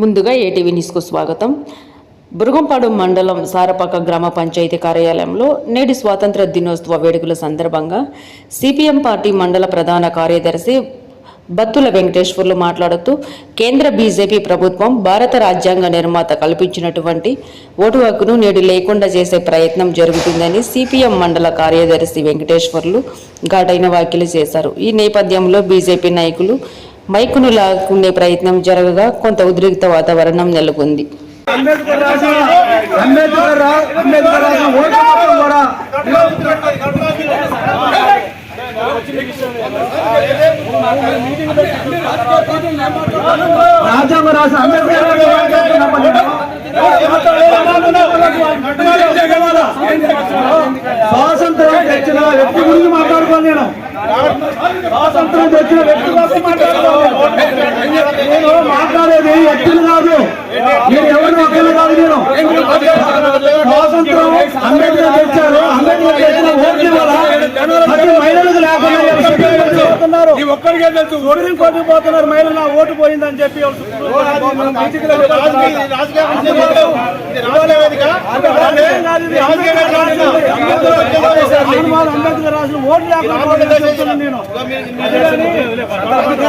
ముందుగా ఏటీవీ న్యూస్కు స్వాగతం. బురుగంపాడు మండలం సారపాక గ్రామ పంచాయతీ కార్యాలయంలో నేటి స్వాతంత్ర దినోత్సవ వేడుకల సందర్భంగా సిపిఎం పార్టీ మండల ప్రధాన కార్యదర్శి బత్తుల వెంకటేశ్వర్లు మాట్లాడుతూ కేంద్ర బీజేపీ ప్రభుత్వం భారత రాజ్యాంగ నిర్మాత కల్పించినటువంటి ఓటు హక్కును నేడు లేకుండా చేసే ప్రయత్నం జరుగుతుందని సిపిఎం మండల కార్యదర్శి వెంకటేశ్వర్లు ఘాటైన వ్యాఖ్యలు చేశారు. ఈ నేపథ్యంలో బీజేపీ నాయకులు మైకును లాక్కునే ప్రయత్నం జరగగా కొంత ఉద్రిక్త వాతావరణం నెలకొంది. అంబేద్కర్ రాసిన అంబేద్కర్ అంబేద్కర్ రాసిన మొత్తం కూడా రాసిన అంబేద్కర్ స్వాతంత్రం తెచ్చిన వ్యక్తి గురించి మాట్లాడుకోవాలి నేను. స్వాతంత్రం తెచ్చిన వ్యక్తి కోసం మాట్లాడుకోను నేను మాట్లాడేది వ్యక్తులు కాదు. మీరు ఎవరిని ఒక్కరు కాదు నేను. స్వాతంత్రం అంబేద్కర్ తెచ్చారు. అంబేద్కర్ తెచ్చిన ఓట్లు ఇవ్వాలా? ప్రతి మహిళలకు లేకుండా ఒక్కరికే తెలుసు సుప్రీం కోర్టుకు పోతున్నారు మహిళలు నా ఓటు పోయిందని చెప్పి అంబేద్కర్ రాసిన ఓటు లేకుండా నేను